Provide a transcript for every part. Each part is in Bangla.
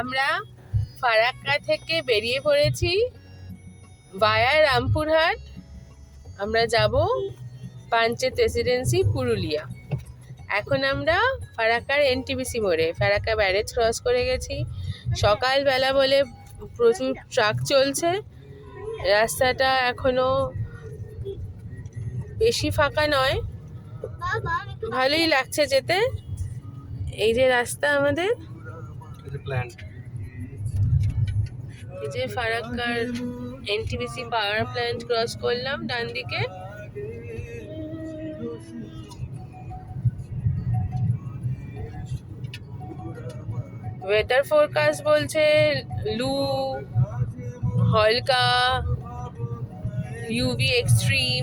আমরা ফারাক্কা থেকে বেরিয়ে পড়েছি বায়া রামপুরহাট। আমরা যাব পাঞ্চেত রেসিডেন্সি পুরুলিয়া। এখন আমরা ফারাক্কার এনটিবিসি মোড়ে, ফারাক্কা ব্যারেজ ক্রস করে গেছি। সকালবেলা বলে প্রচুর ট্রাক চলছে। রাস্তাটা এখনও বেশি ফাঁকা নয়। ভালোই লাগছে যেতে। এই যে রাস্তা আমাদের। প্ল্যান্ট এই যে ফারাক্কার এনটিবিসি পাওয়ার প্ল্যান্ট ক্রস করলাম, ডান দিকে। ওয়েদার ফোরকাস্ট বলছে লু, হলকা ইউভি এক্সট্রিম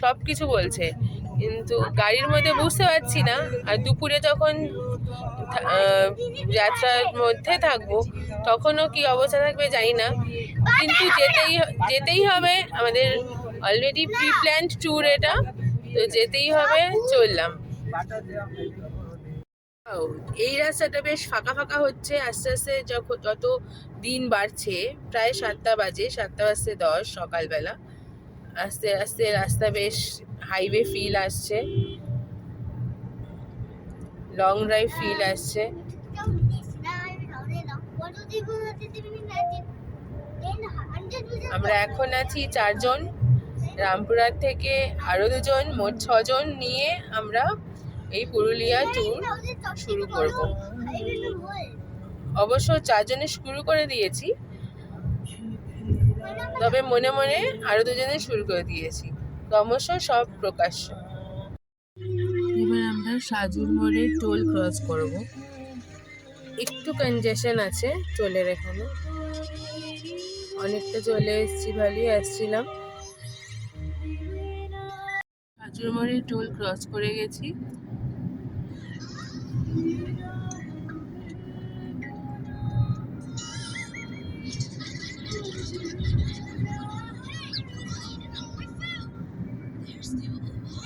সব কিছু বলছে। কিন্তু গাড়ির মধ্যে বুঝতে পারছি না। আর দুপুরে যখন যাত্রার মধ্যে থাকব, তখনও কি অবস্থা থাকবে জানি না। কিন্তু যেতেই যেতেই হবে আমাদের অলরেডি প্রি প্ল্যান্ড ট্যুর এটা, তো যেতেই হবে, চললাম। এই রাস্তাটা বেশ ফাঁকা ফাঁকা হচ্ছে, আস্তে আস্তে যখন যত দিন বাড়ছে, প্রায় সাতটা বাজে, সাতটা বাজতে দশ সকালবেলা। আস্তে আস্তে রাস্তা বেশ হাইওয়ে ফিল আসছে। লং ড্রাইভ ফিল আসছে। আমরা এখন আছি চারজন, রামপুরার থেকে আরও দুজন, মোট ছজন নিয়ে আমরা এই পুরুলিয়া ট্যুর শুরু করব। অবশ্য চারজনে শুরু করে দিয়েছি, তবে মনে মনে আরও দুজনে শুরু করে দিয়েছি। ক্রমশ সব প্রকাশ্য। সাজুর মোড়ে টোল ক্রস করব। একটু কনজেশন আছে টোলের এখানে। অনেকটা চলে এসেছি ভালোই আসছিলাম। সাজুর মোড়ে টোল ক্রস করে গেছি।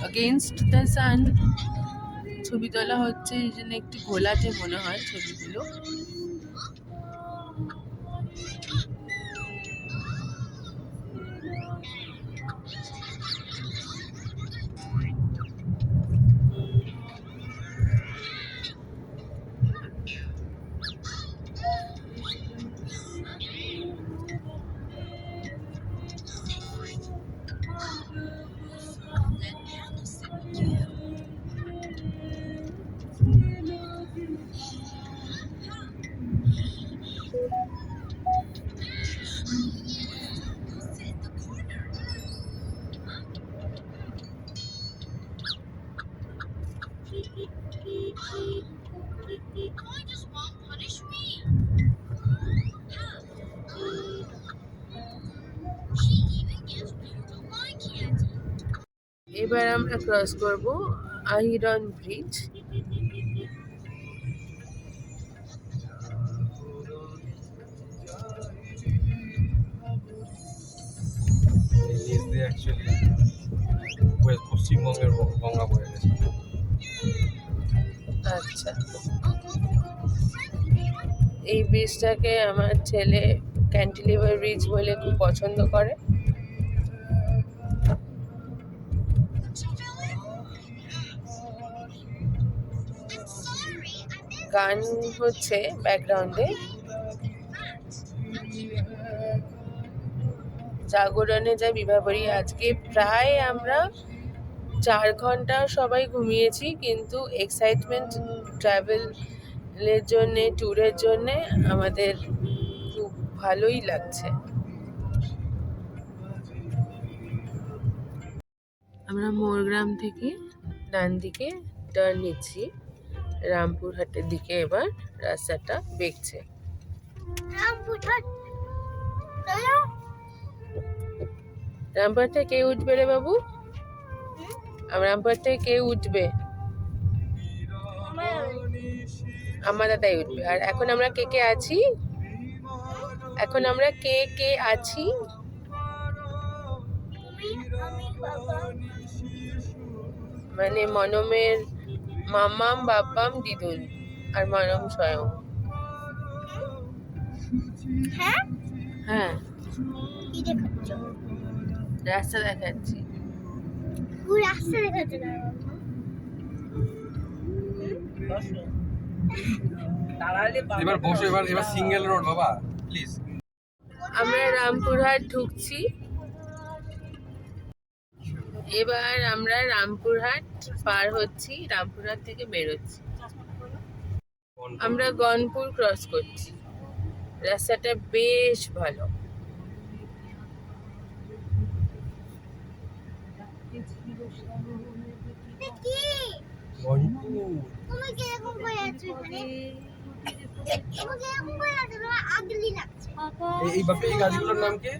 Against the sun. ছবি তোলা হচ্ছে এই জন্য একটু ঘোলাটে মনে হয় ছবিগুলো। আমরা ক্রস করব আহিরন ব্রিজ পশ্চিমবঙ্গের গঙ্গা বয়ে গেছে। আচ্ছা। এই ব্রিজটাকে আমার ছেলে ক্যান্টিলিভার ব্রিজ বলে খুব পছন্দ করে। গান হচ্ছে ব্যাকগ্রাউন্ডে জাগরণে যা বিভাবরী, আজকে প্রায় আমরা চার ঘণ্টা সবাই ঘুমিয়েছি, কিন্তু এক্সাইটমেন্ট ট্রাভেলের জন্যে ট্যুরের জন্যে আমাদের খুব ভালোই লাগছে। আমরা মোরগ্রাম থেকে ডান দিকে টার্ন নিচ্ছি। রামপুরহাটের দিকে এবার রাস্তাটা বেঁকছে। রামপুরহাট? থেকে কে উঠবে রে বাবু? রামপুরহাট থেকে কে উঠবে? আমার দাদাই উঠবে। আর এখন আমরা কে কে আছি? এখন আমরা কে কে আছি? মানে মনমের মামাম বাপ্পাম দিদুন আর মনম স্বয়ং। হ্যাঁ? হ্যাঁ। রাস্তা দেখাচ্ছি। রাস্তা দেখাচ্ছ এবার বসো এবার এবার সিঙ্গেল রোড বাবা প্লিজ আমরা রামপুরহাট ঢুকছি। এবার আমরা রামপুরহাট পার হচ্ছি রামপুরহাট থেকে বেরোচ্ছি। আমরা গনপুর ক্রস করছি। রাস্তাটা বেশ ভালো। এই গাছগুলোর নাম কি?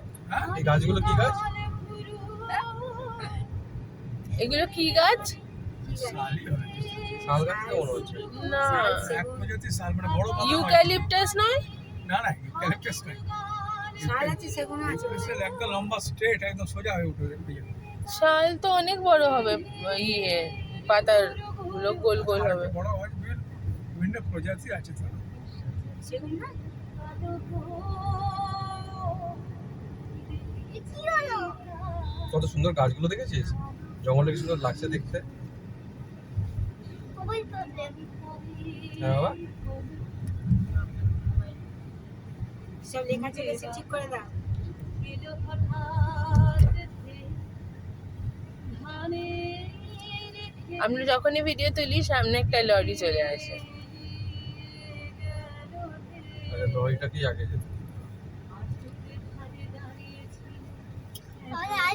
এই গাছগুলো কি গাছ? এগুলো কি গাছ? শাল গাছ তো না। এক প্রজাতির শাল মানে বড় পাতা। ইউক্যালিপটাস নয়? না না ইউক্যালিপটাস নয়। শাল আছে সেগুলো আছে। একদম লম্বা স্ট্রেট একদম সোজা হয়ে উঠে। শাল তো অনেক বড় হবে ইয়ে পাতারগুলো গোল গোল হবে। বড় হয় বিভিন্ন- প্রজাতি আছে কত সুন্দর গাছগুলো দেখেছিস? জঙ্গলটা কি সুন্দর লাগছে দেখতে। হ্যাঁ বাবা। সব লেখা ছিল ঠিক করে দাও। আমরা যখনই ভিডিও তুলি সামনে একটা লরি চলে আসে। লরিটা কি আগে যেত?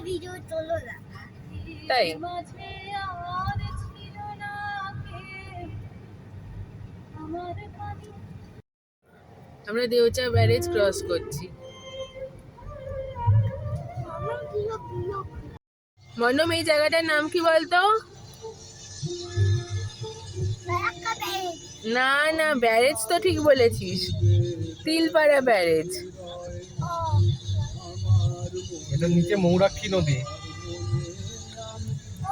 ভিডিও তোলো না। তাই? আমরা দেওচা ব্যারেজ ক্রস করছি। মনম এই জায়গাটার নাম কি বলতো? না না ব্যারেজ তো ঠিক বলেছিস। তিলপাড়া ব্যারেজ এটা নিচে মৌরাক্ষী নদী।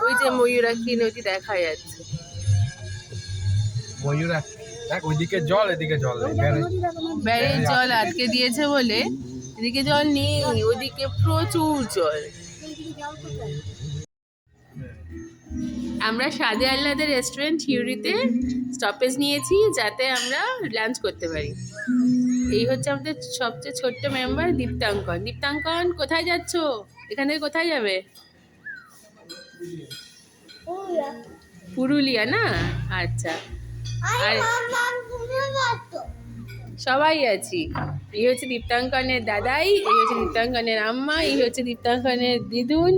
ওই যে ময়ূরাক্ষী নদী দেখা যাচ্ছে। ময়ূরাক্ষী। দেখ ওইদিকে জল এদিকে জল। ব্যারেজ ব্যারেজ জল আটকে দিয়েছে বলে এদিকে জল নেই ওদিকে প্রচুর জল। আমরা সাদে আহ্লাদের রেস্টুরেন্ট হিউরিতে স্টপেজ নিয়েছি যাতে আমরা লাঞ্চ করতে পারি। এই হচ্ছে আমাদের সবচেয়ে ছোট্ট মেম্বার দীপ্তাঙ্কন। দীপ্তাঙ্কন কোথায় যাচ্ছ? এখান থেকে কোথায় যাবে? পুরুলিয়া না? আচ্ছা। আর- সবাই আছি। এই হচ্ছে দীপ্তাঙ্কনের দাদাই এই হচ্ছে দীপ্তাঙ্কনের আম্মা এই হচ্ছে দীপ্তাঙ্কনের দিদুন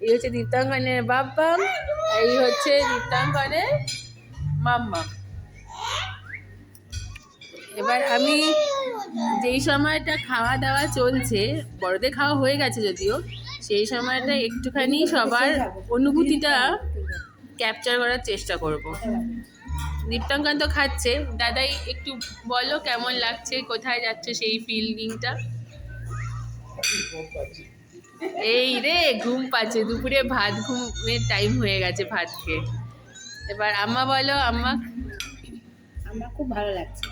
এই হচ্ছে দীপ্তাঙ্কনের বাব্বাম এই হচ্ছে দীপ্তাঙ্কনের মাম্মা। এবার আমি যেই সময়টা খাওয়া দাওয়া চলছে বড়দের খাওয়া হয়ে গেছে যদিও সেই সময়টা একটুখানি সবার অনুভূতিটা ক্যাপচার করার চেষ্টা করব। দীপ্তাঙ্কন তো খাচ্ছে। দাদাই একটু বলো কেমন লাগছে? কোথায় যাচ্ছে সেই ফিলিংটা এই রে ঘুম পাচ্ছে। দুপুরে ভাত ঘুমের টাইম হয়ে গেছে ভাত খেয়ে। এবার আম্মা বলো আম্মা? আমার খুব ভালো লাগছে।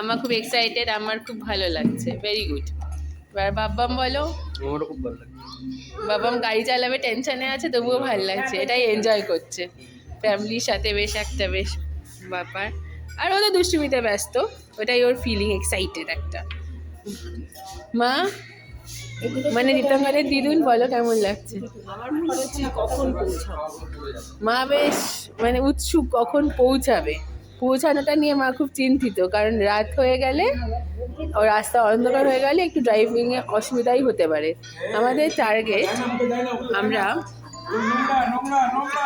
আমার খুব এক্সাইটেড আমার খুব ভালো লাগছে। ভেরি গুড এবার বাব্বাম বলো। আমারও খুব ভালো লাগে বাবাম গাড়ি চালাবে টেনশনে আছে তবুও ভালো লাগছে। এটাই এনজয় করছে। ফ্যামিলির সাথে বেশ একটা বেশ ব্যাপার। আর ও তো দুষ্টুমিতে ব্যস্ত। ওটাই ওর ফিলিং এক্সাইটেড একটা। মা মানে দীপঙ্করের দিদুন বলো কেমন লাগছে? মা বেশ মানে উৎসুক কখন পৌঁছাবে? পৌঁছানোটা নিয়ে মা খুব চিন্তিত কারণ রাত হয়ে গেলে ও রাস্তা অন্ধকার হয়ে গেলে একটু ড্রাইভিংয়ে অসুবিধাই হতে পারে। আমাদের টার্গেট আমরা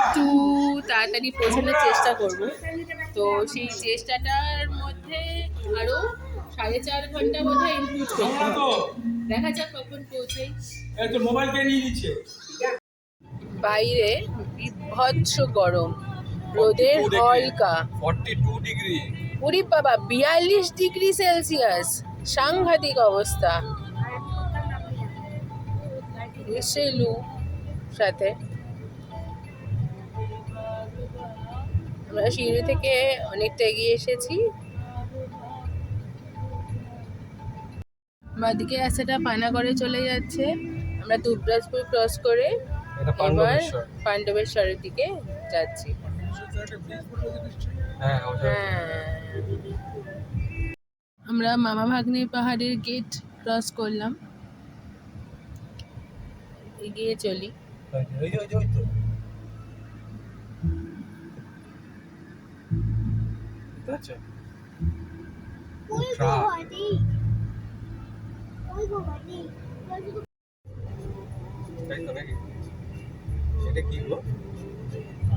একটু তাড়াতাড়ি পৌঁছানোর চেষ্টা করব। তো সেই চেষ্টাটার মধ্যে আরও সাড়ে চার ঘণ্টা বোধহয় ইনক্লুড করতে হবে। দেখা যাক কখন পৌঁছাই এই তো মোবাইল নিয়ে নিচ্ছে। বাইরে বিভৎস গরম। রোদের হলকা। ফর্টি টু ডিগ্রি বাবা বিয়াল্লিশ ডিগ্রি সেলসিয়াস। সাংঘাতিক অবস্থা। নিশ্চয়ই লু সাথে। আমরা সিঁড়ি থেকে অনেকটা এগিয়ে এসেছি। বাদিকে রাস্তাটা পানাগড়ে চলে যাচ্ছে। আমরা দুবরাজপুর ক্রস করে এবার পাণ্ডবেশ্বর। পাণ্ডবেশ্বরের দিকে যাচ্ছি। আমরা মামা ভাগ্নের পাহাড়ের গেট ক্রস করলাম এগিয়ে চলি ওই যে, ওই যে, ওই তো বুঝতে পারছ? ওই গো ট্রাক। বাড়ি ওই গো বাড়ি ওই শুধু তাই তো নাকি এটা কি গো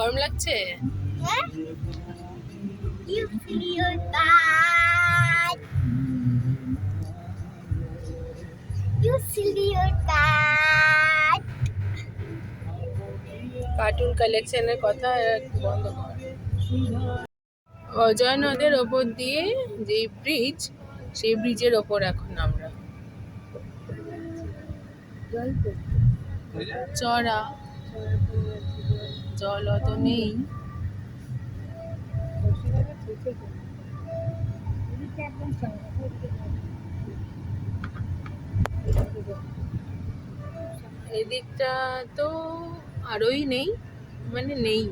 your লাগছে কার্টুন কালেকশনের কথা বন্ধ কর। অজয় নদের ওপর দিয়ে যে ব্রিজ সেই ব্রিজের ওপর এখন আমরা। চড়া। জল অত নেই। এদিকটা তো আরোই নেই মানে নেই।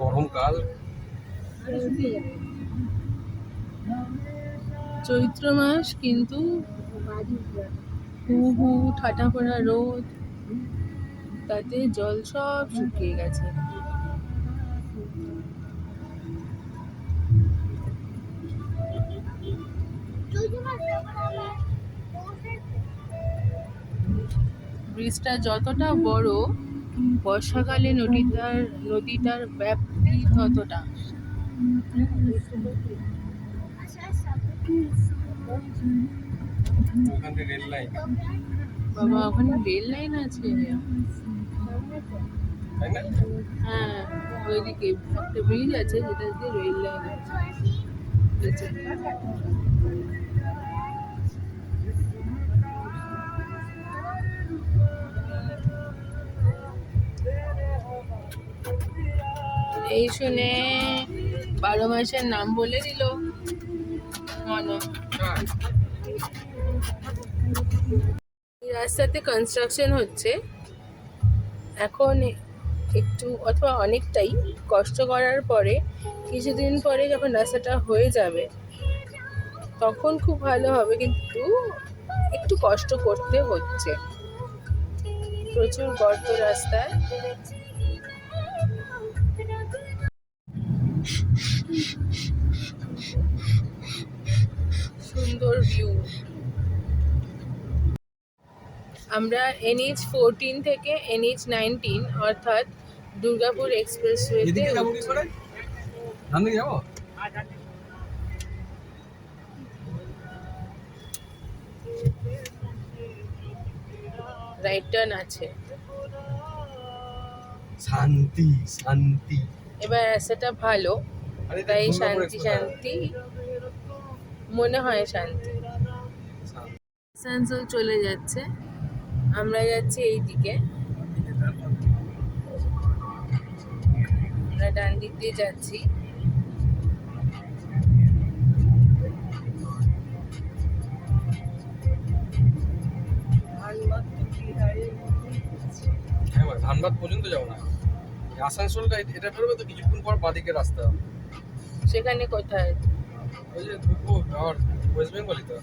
গরমকাল। চৈত্র মাস কিন্তু হু হু ঠাটা পড়া রোদ। তাতে জল সব শুকিয়ে গেছে। ব্রিজটা যতটা বড় বর্ষাকালে নদীটার নদীটার ব্যাপ্তি ততটা। ওখানে রেল লাইন। বাবা ওখানে রেল লাইন আছে? হ্যাঁ ওইদিকে একটা ব্রিজ আছে যেটা দিয়ে রেল লাইন আছে এই শুনে বারো মাসের নাম বলে দিল। হ্যাঁ। রাস্তাতে কনস্ট্রাকশন হচ্ছে। এখন একটু অথবা অনেকটাই কষ্ট করার পরে কিছুদিন পরে যখন রাস্তাটা হয়ে যাবে, তখন খুব ভালো হবে, কিন্তু একটু কষ্ট করতে হচ্ছে। প্রচুর গর্ত রাস্তায়। সুন্দর ভিউ আমরা এনএইচ ফোরটিন থেকে এনএইচ নাইনটিন অর্থাৎ দুর্গাপুর এক্সপ্রেসওয়েতে এদিকে যাব রাইট টার্ন আছে। শান্তি শান্তি। এবার রাস্তাটা ভালো। তাই শান্তি শান্তি। মনে হয় শান্তি। শান্তি। আসানসোল চলে যাচ্ছে। আমরা যাচ্ছি এই দিকে আমরা ডান দিক দিয়ে যাচ্ছি। হ্যাঁ ভাই, ধানবাদ পর্যন্ত যাব না। আসানসোলটা এটা বেরোবে তো কিছুক্ষণ পর বাদিকে রাস্তা। সেখানে কোথায়? ওই যে ঢুকবো আবার ওয়েস্ট বেঙ্গলই তো।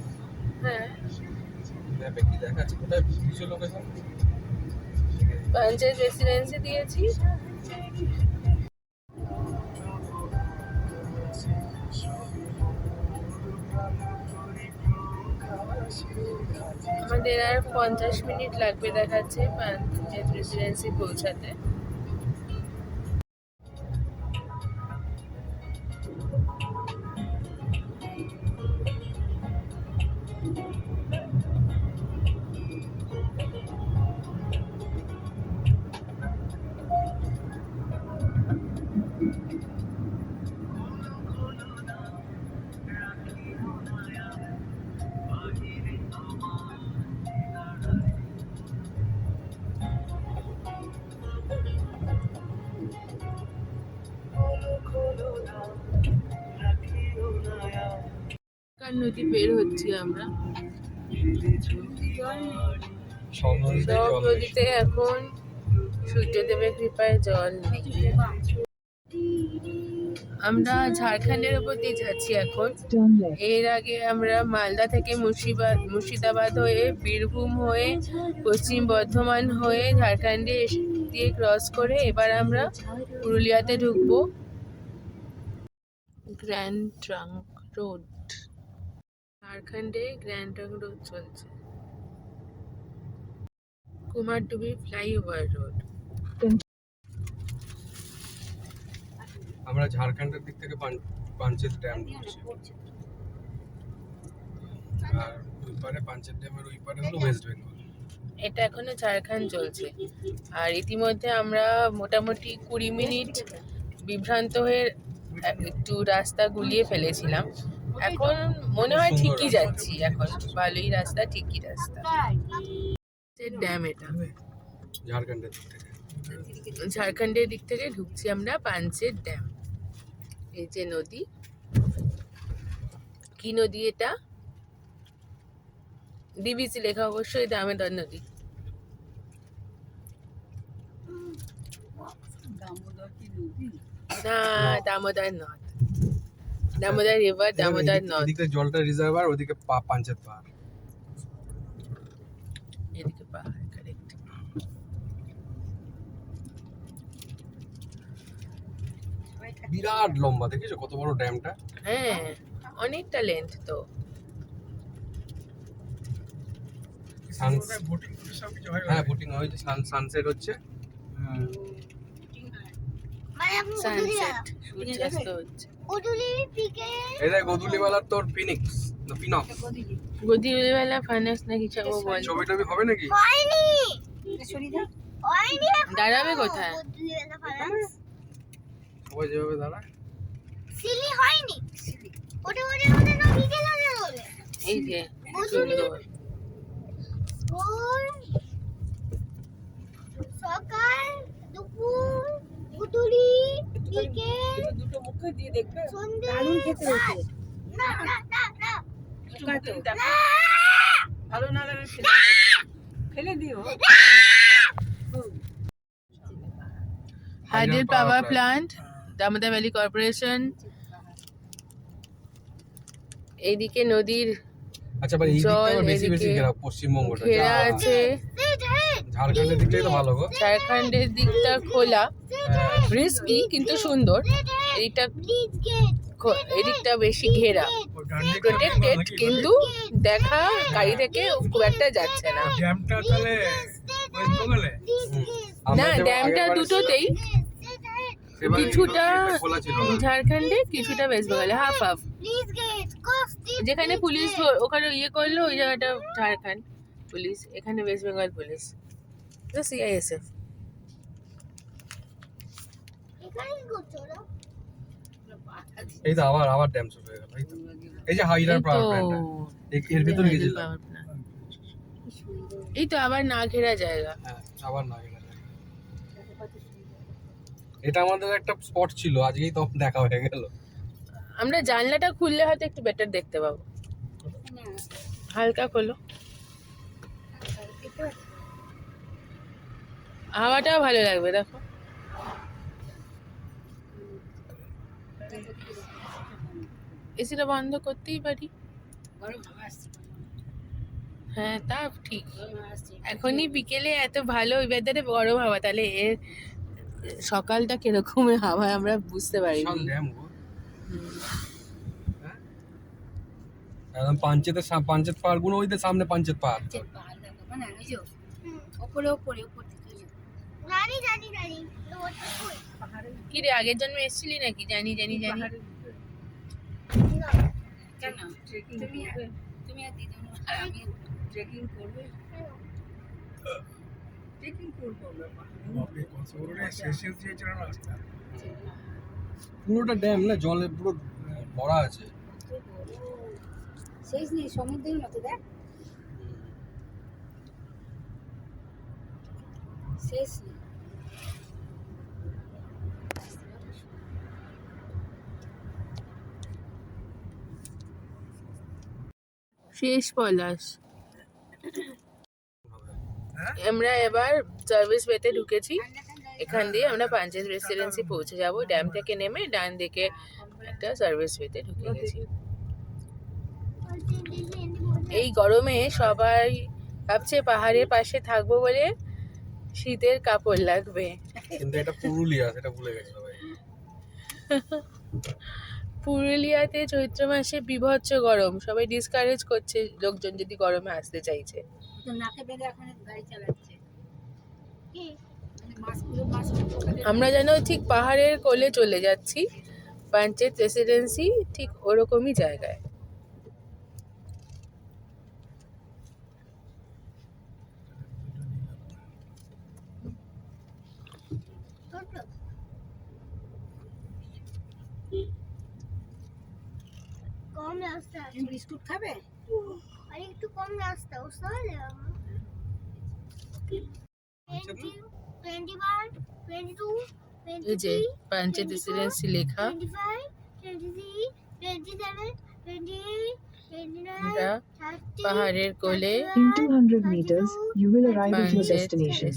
হ্যাঁ। ম্যাপে কি দেখাচ্ছে? কোথায় কিছু লোকেশন পঞ্চায়েত রেসিডেন্সি দিয়েছি। আমাদের আর পঞ্চাশ মিনিট লাগবে দেখাচ্ছে পঞ্চায়েত রেসিডেন্সি পৌঁছাতে। নদী বের হচ্ছি আমরা? নদীতে এখন সূর্যদেবের কৃপায় জল নেই। আমরা ঝাড়খণ্ডের উপর দিয়ে যাচ্ছি এখন। এর আগে আমরা মালদা থেকে মুর্শিদাবাদ মুর্শিদাবাদ হয়ে বীরভূম হয়ে পশ্চিম বর্ধমান হয়ে ঝাড়খণ্ডে দিয়ে ক্রস করে এবার আমরা পুরুলিয়াতে ঢুকবো। Grand trunk road. ঝাড়খণ্ডে গ্র্যান্ড ট্রাঙ্ক রোড চলছে। Kumardubi flyover road. আমরা ঝাড়খণ্ডের দিক থেকে পাঞ্চেত ড্যাম ঢুকছি আর ওই পারে পাঞ্চেত ড্যামের ওই পারে হলো ওয়েস্ট বেঙ্গল। এটা এখনও ঝাড়খণ্ড চলছে। আর ইতিমধ্যে আমরা মোটামুটি কুড়ি মিনিট বিভ্রান্ত হয়ে একটু রাস্তা গুলিয়ে ফেলেছিলাম। এখন মনে হয় ঠিকই যাচ্ছি এখন। ভালোই রাস্তা ঠিকই রাস্তা। ড্যাম এটা। ঝাড়খণ্ডের দিক থেকে। ঝাড়খণ্ডের দিক থেকে ঢুকছি আমরা পাঞ্চের ড্যাম এই যে নদী। কি নদী এটা? ডিবিসি লেখা অবশ্যই দামেদার নদী। না দামোদর নদ। দামোদর রিভার দামোদর নদ। এদিকে জলটা রিজার্ভার ওদিকে পা- পাঞ্চেত পাহাড়। এদিকে পাহাড় কারেক্ট বিরাট লম্বা দেখেছ কত বড় ড্যামটা? হ্যাঁ অনেকটা লেন্থ তো। সান- বোটিং সব কিছু হয় হ্যাঁ বোটিং হয়েছে সানসেট হচ্ছে। গধূলি সানসেট সূর্যাস্ত হচ্ছে গধূলি পিকে এই দেখ গধুলিবেলার তোর ফিনিক্স না ফিনক্স গদিবেলা ফানাস না কিছু বল। ছবি টবি হবে নাকি? হয়নি! সরিয়ে দাও হয়নি এখনও। দাঁড়াবে কোথায়? সবাই যেভাবে দাঁড়া সিলি হয়নি। ওটা ওটা ওটা না বিকেল হলে বলে এই যে সকাল দুপুর গধূলি বিকেল দুটো মুখে দিয়ে দেখবে। দারুণ খেতে হয়েছে। না না না না। কাটো ভালো না লাগে ফেলে দিও। Hydel power. Plant Damodar valley corporation এইদিকে নদীর আচ্ছা ভাই এই দিকটা বেশি বেশি ঘেরা পশ্চিমবঙ্গটা ঘেরা আছে। ঝাড়খণ্ডের দিকটাই তো ভালো গো। ঝাড়খণ্ডের দিকটা খোলা রিস্কি কিন্তু সুন্দর। খো- এদিকটা বেশি ঘেরা। প্রোটেক্টেড কিন্তু দেখা গাড়ি থেকে খুব একটা যাচ্ছে না। ড্যামটা তাহলে। না ড্যামটা দুটোতেই। কিছুটা ঝাড়খণ্ডে কিছুটা ওয়েস্ট বেঙ্গলে হাফ হাফ যেখানে পুলিশ ওখানে ইয়ে করল ওই জায়গাটা ঝাড়খণ্ড পুলিশ এখানে ওয়েস্ট বেঙ্গল পুলিশ। সিআইএসএফ এই তো আবার আবার ড্যাম শুরু হয়ে গেল এই যে হাইডার পাওয়ার প্ল্যান্টটা এর ভিতরে এই তো আবার না ঘেরা জায়গা। হ্যাঁ আবার না এটা আমাদের একটা স্পট ছিল আজকেই তো দেখা হয়ে গেল। আমরা জানলাটা খুললে হয়তো একটু বেটার দেখতে পাবো। হালকা খোলো। হাওয়াটাও ভালো লাগবে, দেখো। এসিটা বন্ধ করতেই পারি। হ্যাঁ তা ঠিক। এখনই বিকেলে এত ভালো ওয়েদারে গরম হাওয়া, তাহলে এর সকালটা কীরকম হাওয়া আমরা বুঝতে বিশাল পারিনি ড্যাম গো হ্যাঁ? একদম পাঞ্চেতের পাঞ্চেত পাহাড়গুলো ওই সামনে পাঞ্চেত পাহাড়। যে মানে যে ওপরে ওপরে ওপর যে। জানি জানি জানি। কি রে আগের জন্মে এসেছিলি নাকি? জানি জানি জানি। কেন? তুমি তুমি আর দিদি আমি ট্রেকিং করবে? ট্রেকিং করব আমরা। বাপরে কত বড় রে শেষ শেষ রাস্তা পুরোটা ড্যাম না জলে পুরো ভরা আছে। শেষ নেই সমুদ্রের মতো দেখ। শেষ নেই। শেষ পলাশ। আমরা এবার সার্ভিস পেতে ঢুকেছি। এখান দিয়ে আমরা পাঞ্চেত রেসিডেন্সি পৌঁছে যাব। ড্যাম থেকে নেমে ডান দিকে একটা সার্ভিস পেতে ঢুকে গেছি। এই গরমে সবাই ভাবছে পাহাড়ের পাশে থাকব বলে শীতের কাপড় লাগবে। কিন্তু এটা পুরুলিয়া সেটা ভুলে গেছে সবাই। পুরুলিয়াতে চৈত্র মাসে বিভৎস গরম সবাই ডিসকারেজ করছে লোকজন যদি গরমে আসতে চাইছে। নাকে বেঁধে এখন গাড়ি চালাচ্ছে। আমরা যেন ঠিক পাহাড়ের কোলে চলে যাচ্ছি পাঞ্চেত রেসিডেন্সি ঠিক ওরকমই জায়গায়। কম রাস্তা আছে। বিস্কুট খাবে? আর একটু কম রাস্তা বুঝতে পারলে টোয়েন্টি টোয়েন্টি ওয়ান টু এই যে পাঞ্চেত রেসিডেন্সি লেখা। পাহাড়ের কোলে। In 200 meters, you will arrive at your destination.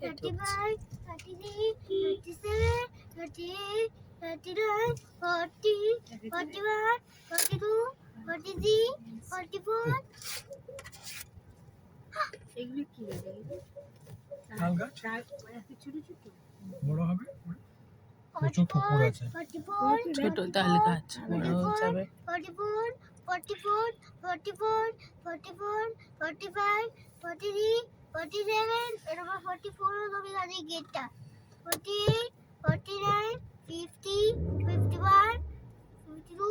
Thirty five thirty three thirty thirty eight forty forty one forty two forty three forty four এগুলো কি লাগে তাল গাছ? বড় হবে? প্রচুর পুকুর আছে। ছোট তাল গাছ বড় যাবে। Forty four forty four forty four forty five forty three forty seven এরপর ফর্টি ফোর তুমি গাড়ির গেটটা forty eight forty nine fifty fifty one fifty two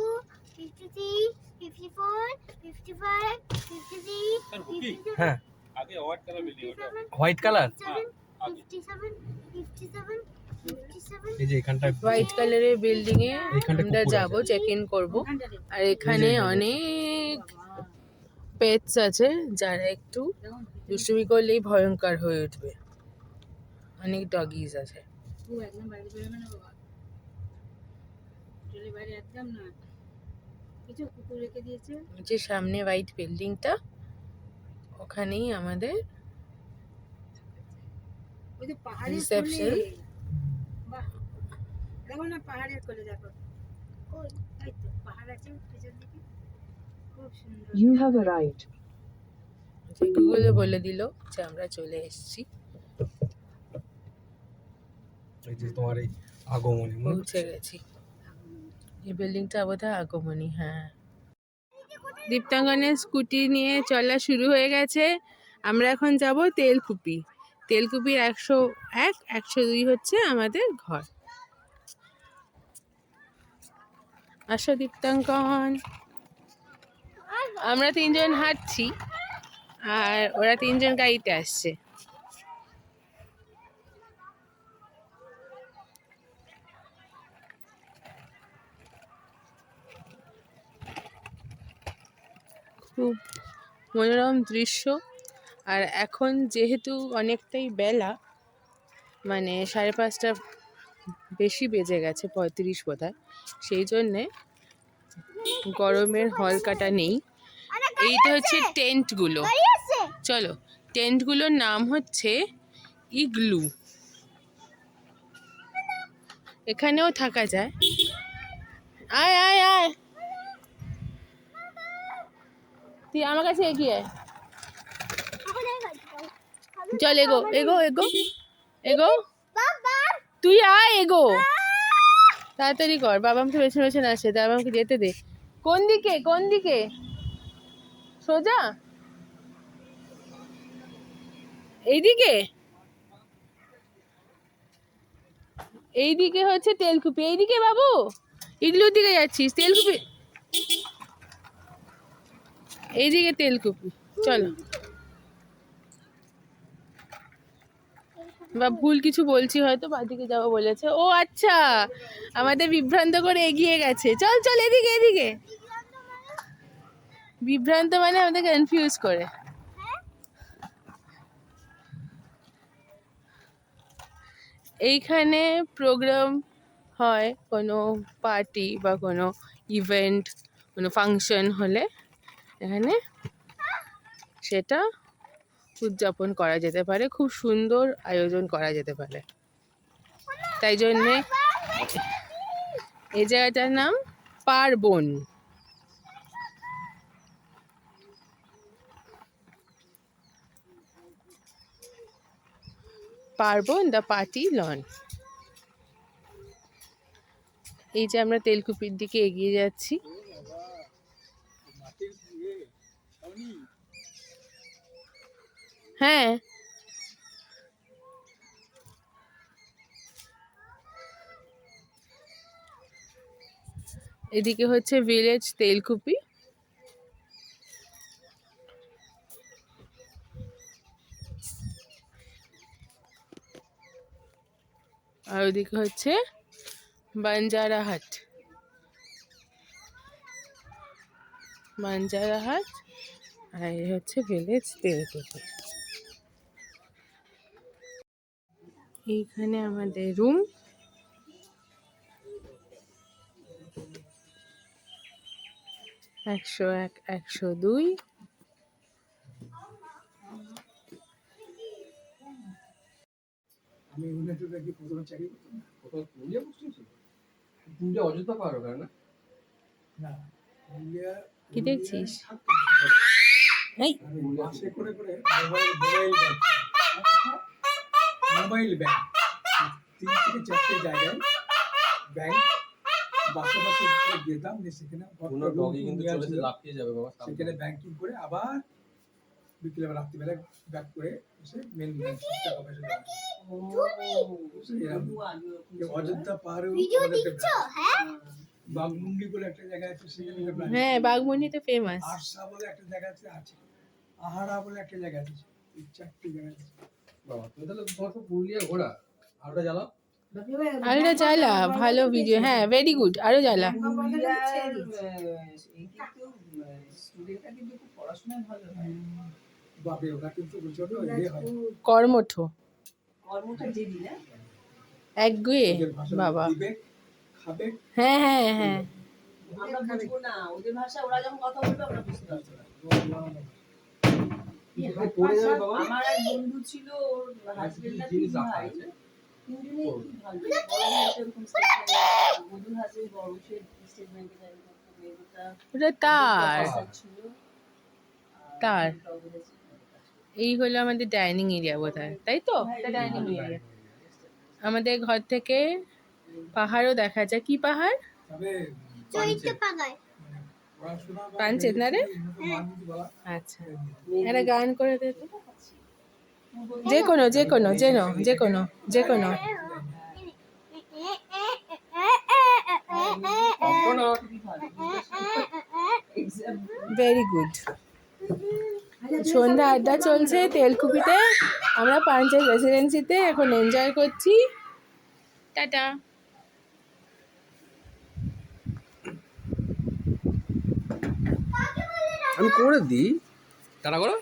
fifty three fifty four fifty five fifty three fifty হ্যাঁ। হোয়াইট কালার ফিফটি এই যে এখানটায় হোয়াইট কালারের বিল্ডিং এ আমরা যাব চেক ইন করব। আর এখানে অনেক পেটস আছে যারা একটু দুষ্টুমি করলেই ভয়ঙ্কর হয়ে উঠবে। অনেক ডগিজ আছে। ও একদম বাইরে বেরোবে না বাবা। চলে বাইরে একদম না। কিছু কুকুর রেখে দিয়েছে। যে সামনে হোয়াইট বিল্ডিংটা ওখানেই আমাদের. দেখো না পাহাড়ের কোলে দেখো। পাহাড় আছে পেছন দিকে। যে গুগলে বলে দিল যে আমরা চলে এসেছি। এই যে তোমার এই আগমনী পৌঁছে গেছি। এই বিল্ডিংটা বোধহয় আগমনী হ্যাঁ। দীপ্তাঙ্গনের স্কুটি নিয়ে চলা শুরু হয়ে গেছে। আমরা এখন যাব তেলকুপি। তেলকুপির একশো এক, একশো দুই হচ্ছে আমাদের ঘর। আসো দীপ্তাঙ্কন আমরা তিনজন হাঁটছি আর ওরা তিনজন গাড়িতে আসছে। খুব মনোরম দৃশ্য। আর এখন যেহেতু অনেকটাই বেলা মানে সাড়ে পাঁচটা বেশি বেজে গেছে, পঁয়ত্রিশ বোধহয়, সেই জন্যে গরমের হলকাটা নেই। এইটা হচ্ছে টেন্টগুলো। চলো, টেন্টগুলোর নাম হচ্ছে ইগলু। এখানেও থাকা যায়। আয় আয় আয়। তুই আমার কাছে এগিয়ে আয়। চল এগো এগো এগো। এগো। তুই আয় এগো। তাড়াতাড়ি কর বাবা আমাকে পেছনে পেছনে আসে তারপর আমাকে যেতে দে। কোন দিকে কোন দিকে? সোজা? এইদিকে? এইদিকে হচ্ছে তেলকুপি। এইদিকে বাবু? ইগলুর দিকে যাচ্ছিস তেলকুপি এইদিকে তেলকুপি, চলো। বা ভুল কিছু বলছি হয়তো, বাদিকে যাব বলেছে। ও আচ্ছা আমাদের বিভ্রান্ত করে এগিয়ে গেছে। চল চল, এদিকে এদিকে। বিভ্রান্ত মানে আমাদের কনফিউজ করে। এইখানে প্রোগ্রাম হয় কোনো পার্টি বা কোনো ইভেন্ট কোনো ফাংশন হলে। এখানে সেটা উদযাপন করা যেতে পারে, খুব সুন্দর আয়োজন করা যেতে পারে। তাই জন্যে এই জায়গাটার নাম পার্বণ। পার্বণ দ্য পার্টি লন। এই যে আমরা তেলকুপির দিকে এগিয়ে যাচ্ছি। হ্যাঁ। এদিকে হচ্ছে ভিলেজ তেলকুপি। আর ওদিকে হচ্ছে বাঞ্জারাহাট বাঞ্জারাহাট আর এই হচ্ছে ভিলেজ তেলকুপি। এইখানে আমাদের রুম একশো এক একশো দুই। কি দেখছিস? এই। করে করে মোবাইল মোবাইল ব্যাগ তিন থেকে চারটে জায়গায় ব্যাংক বাসে বাসে যেতাম যে সেখানে সেখানে ব্যাংকিং করে আবার বিকেলে রাত্রিবেলা ব্যাক করে এসে মেন টাকা পয়সা দেওয়া অযোধ্যা পাহাড়ে হ্যাঁ? বাঘমুন্ডি বলে একটা জায়গা আছে সেখানে হ্যাঁ বাঘমুন্ডি তো ফেমাস আরসা বলে একটা জায়গা আছে আছে। আহারা বলে একটা জায়গা আছে এই চারটি জায়গা আছে। বাবা তুমি তাহলে তোমার তো পুরুলিয়া ঘোরা। আর ওটা জ্বালাও। আরেকটা জ্বালা ভালো ভিডিও হ্যাঁ ভেরি গুড আরও হয়। কর্মঠ। একগুয়ে বাবা। হ্যাঁ হ্যাঁ হ্যাঁ। আমরা বুঝব না ওদের ভাষা ওরা যখন কথা বলবে আমরা বুঝতে পারব না। এখানে পড়ে যাবে বাবা আমার এক বন্ধু ছিল ওর হাজবেন্ড তিন ভাই তিনজনেই কি ভালো এরকম স্টেটমেন্ট হাজবেন্ড বড় সে স্টেট ব্যাংকে চাকরি করতো মেয়েটা ওটা তার। এই হলো আমাদের ডাইনিং এরিয়া বোধ হয় তাই তো এটা ডাইনিং এরিয়া আমাদের ঘর থেকে পাহাড়ও দেখা যায়। কি পাহাড়? চৈত্য বা পাঞ্চেত না রে? আচ্ছা। একটা গান করে দে যে কোনো যে কোনো, যে নো যে কোনো যে কোনো। ভেরি গুড সন্ধ্যা আড্ডা চলছে তেলকুপিতে। আমরা পাঞ্চেত রেসিডেন্সিতে এখন এনজয় করছি। টাটা। আমি করে দিই। তারা করো।